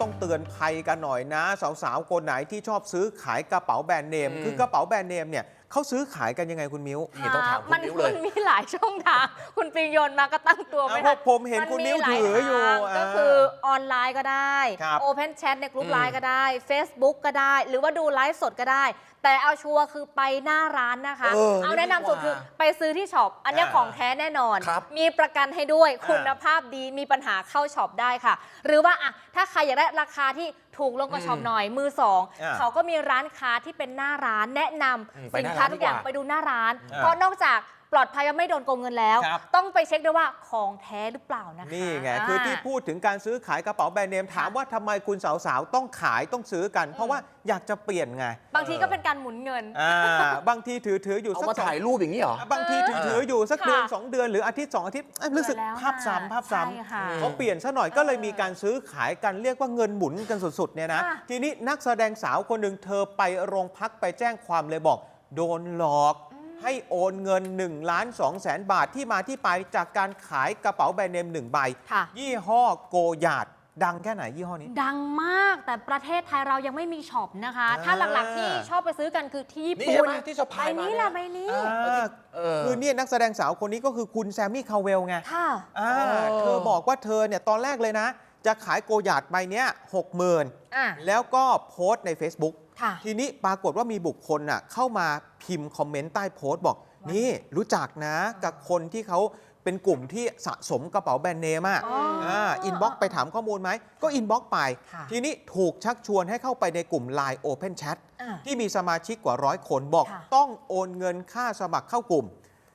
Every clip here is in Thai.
ต้องเตือนภัยกันหน่อยนะ สาวๆคนไหนที่ชอบซื้อขายกระเป๋าแบรนด์เนมอืมคือกระเป๋าแบรนด์เนมเนี่ย เขาซื้อขายกันยังไงคุณมิ้ว นี่ต้องถามคุณมันมิ้วเลย มันมีหลายช่องทาง คุณปิงโยนมาก็ตั้งตัวไม่เอาทันผมเห็นคุณมิ้วหลาถืออยู่ทางอ่าก็คือออนไลน์ก็ได้ ครับ Open Chat ในกลุ่มอืมไลน์ก็ได้ Facebook ก็ได้ หรือว่าดูไลฟ์สดก็ได้ แต่เอาชัวร์คือไปหน้าร้านนะคะ เออเอาแนะนำสุดดีกว่าคือไปซื้อที่ช็อป อันเนี้ยอ่าของแท้แน่นอน ครับมีประกันให้ด้วย อ่าคุณภาพดี มีปัญหาเข้าช็อปได้ค่ะ หรือว่าอะถ้าใครอยากได้ราคาที่ ถูกลงกว่าช็อปหน่อยมือสองอ่าเขาก็มีร้านค้าที่เป็นหน้าร้านแนะนำอืมไปสิหนน้าค้าร้านทุกอย่างดีกว่าไปดูหน้าร้าน อ่า เพราะนอกจาก ปลอดภัยและไม่โดนโกงเงินแล้ว ครับ ต้องไปเช็คด้วยว่าของแท้หรือเปล่านะคะนี่ไงคือที่พูดถึงการซื้อขายกระเป๋าแบรนด์เนม ถามว่าทำไมคุณสาวๆ ต้องขายต้องซื้อกัน เพราะว่าอยากจะเปลี่ยนไงบางทีก็เป็นการหมุนเงิน อ่าบางทีถือถืออยู่เอาสักมาสอง ถ่ายรูปอย่างนี้เหรอ บางทีถือถืออยู่สักค่ะเดือนสองเดือนหรืออาทิตย์สองอาทิตย์เอ้ยรู้สึกเบื่อแล้วภาพซ้ำค่ะภาพซ้ใช่ค่ะำเขาเปลี่ยนซะหน่อยก็เลยมีการซื้อขายกันเรียกว่าเงินหมุนกันสุดๆเนี่ยนะ ค่ะทีนี้นักแสดงสาวคนหนึ่งเธอไปโรงพักไปแจ้งความเลยบอก โดนหลอก ให้โอนเงิน1ล้าน2แสนบาทที่มาที่ไปจากการขายกระเป๋าแบรนด์เนมหนึ่งใบ ค่ะ ยี่ห้อโกยาดดังแค่ไหนยี่ห้อนี้ ดังมากแต่ประเทศไทยเรายังไม่มีช็อปนะคะ อ่า ถ้าหลักๆที่ชอบไปซื้อกันคือที่ญี่นี่ปุ่ใช่นไหมที่สะใบพายมานี้เยแหละใบนี้ อ่าเออ คือเนี่ยนักแสดงสาวคนนี้ก็คือคุณแซมมี่คาเวลไงค่ะ อ่าอ๋อเธอบอกว่าเธอเนี่ยตอนแรกเลยนะ จะขายโกยาดใบเนี้ยหกหมื่นอะแล้วก็โพสต์ใน Facebook ค่ะทีนี้ปรากฏว่ามีบุคคลน่ะเข้ามาพิมพ์คอมเมนต์ใต้โพสต์บอก นี่รู้จักนะกับคนที่เขาเป็นกลุ่มที่สะสมกระเป๋าแบรนด์เนมอะอ๋ออ่าอินบ็อกไปถามข้อมูลไหม ก็อินบ็อกไปค่ะทีนี้ถูกชักชวนให้เข้าไปในกลุ่ม Line Open Chat อะที่มีสมาชิกกว่าร้อยคนบอกค่ะต้องโอนเงินค่าสมัครเข้ากลุ่ม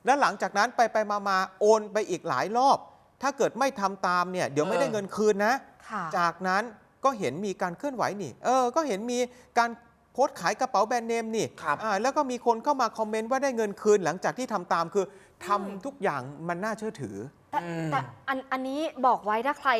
และหลังจากนั้นไปไปมามาโอนไปอีกหลายรอบ ถ้าเกิดไม่ทำตามเนี่ยเดี๋ยวไม่ได้เงินคืนนะค่ะจากนั้นก็เห็นมีการเคลื่อนไหวนี่ เออ ก็เห็นมีการโพสต์ขายกระเป๋าแบรนด์เนมนี่ครับอ่าแล้วก็มีคนเข้ามาคอมเมนต์ว่าได้เงินคืนหลังจากที่ทำตามคือทำทุกอย่างมันน่าเชื่อถือแต่อืมแต่อันอันนี้บอกไว้ถ้าใคร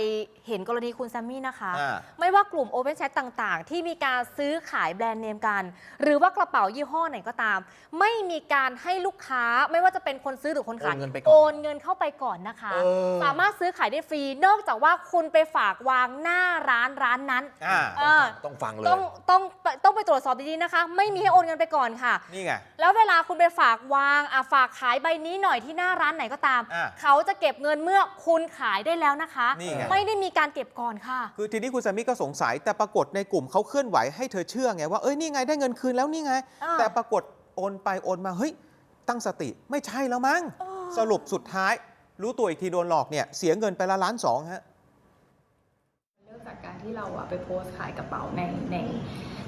เห็นกรณีคุณแซมมี่นะคะอ่า ไม่ว่ากลุ่ม Open Chat ต่างๆ ที่มีการซื้อขายแบรนด์เนมกัน หรือว่ากระเป๋ายี่ห้อไหนก็ตาม ไม่มีการให้ลูกค้าไม่ว่าจะเป็นคนซื้อหรือคนขายโอนเงินไปก่อนโอนเงินเข้าไปก่อนนะคะ เออสามารถซื้อขายได้ฟรีนอกจากว่าคุณไปฝากวางหน้าร้านร้านนั้น อ่าเออ ต้องฟังเลย ต้องต้องต้องไปตรวจสอบดีๆนะคะ ไม่มีให้โอนเงินไปก่อนค่ะ นี่ไง แล้วเวลาคุณไปฝากวางอะฝากขายใบนี้หน่อยที่หน้าร้านไหนก็ตาม อะเขาจะเก็บเงินเมื่อคุณขายได้แล้วนะคะ นี่ไง ไม่ได้มีการเก็บก่อนค่ะ คือทีนี้คุณแซมมี่ก็สงสัยแต่ปรากฏในกลุ่มเขาเคลื่อนไหวให้เธอเชื่อไงว่าเอ้ยนี่ไงได้เงินคืนแล้วนี่ไง อ่า แต่ปรากฏโอนไปโอนมาเฮ้ยตั้งสติไม่ใช่แล้วมั้งเออสรุปสุดท้าย รู้ตัวอีกทีโดนหลอกเนี่ยเสียเงินไปละล้านสองฮะ เริ่มจากการที่เราอะไปโพสต์ขายกระเป๋าในใน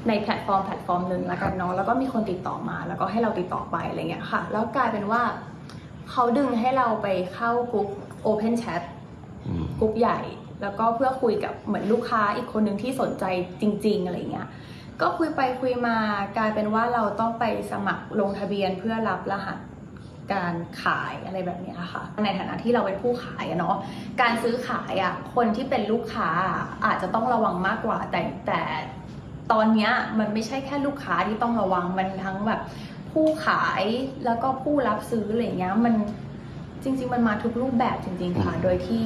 ในแพลตฟอร์มแพลตฟอร์มหนึ่งแล้วกันเนาะแล้วก็มีคนติดต่อมา แล้วก็ให้เราติดต่อไปอะไรเงี้ยค่ะ แล้วกลายเป็นว่าเขาดึงให้เราไปเข้ากลุ่ม Open Chat กลุ่มใหญ่ แล้วก็เพื่อคุยกับเหมือนลูกค้าอีกคนหนึ่งที่สนใจจริง ๆ อะไรเงี้ยก็คุยไปคุยมากลายเป็นว่าเราต้องไปสมัครลงทะเบียนเพื่อรับรหัสการขายอะไรแบบเนี้ยค่ะ ในฐานะที่เราเป็นผู้ขายอะเนาะการซื้อขายอะคนที่เป็นลูกค้าอะอาจจะต้องระวังมากกว่า แต่แต่ตอนเนี้ยมันไม่ใช่แค่ลูกค้าที่ต้องระวังมันทั้งแบบผู้ขายแล้วก็ผู้รับซื้ออะไรเงี้ยมันจริง ๆ มันมาทุกรูปแบบจริง ๆ ค่ะ โดยที่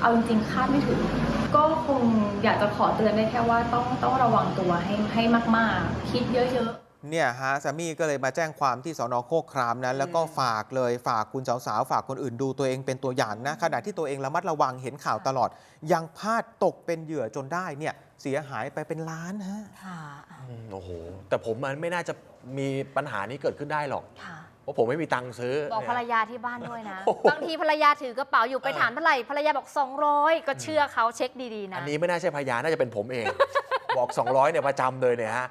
เอาจริงๆคาดไม่ถึง ก็คงอยากจะขอเตือนได้แค่ว่าต้องต้องระวังตัวให้ให้มากๆ คิดเยอะๆเนี่ยฮะสามีก็เลยมาแจ้งความที่สอนอโคกครามนั้น แล้วก็ฝากเลยฝากคุณสาวๆฝากคนอื่นดูตัวเองเป็นตัวอย่างนะขณะที่ตัวเองระมัดระวังเห็นข่าวตลอด ยังพลาดตกเป็นเหยื่อจนได้เนี่ยเสียหายไปเป็นล้านฮะค่ะอืมโอ้โหแต่ผมมันไม่น่าจะมีปัญหานี้เกิดขึ้นได้หรอกค่ะ เพราะผมไม่มีตังค์ซื้อบอกเนี่ยภรรยาที่บ้านด้วยนะโอ้โหบางทีภรรยาถือกระเป๋าอยู่ไปถามเท่าไหร่ภรรยาบอก 200 ก็เชื่อเขาเช็คดีๆนะ อันนี้ไม่น่าใช่พยานน่าจะเป็นผมเอง บอก 200เนี่ยประจำเลยเนี่ยฮะ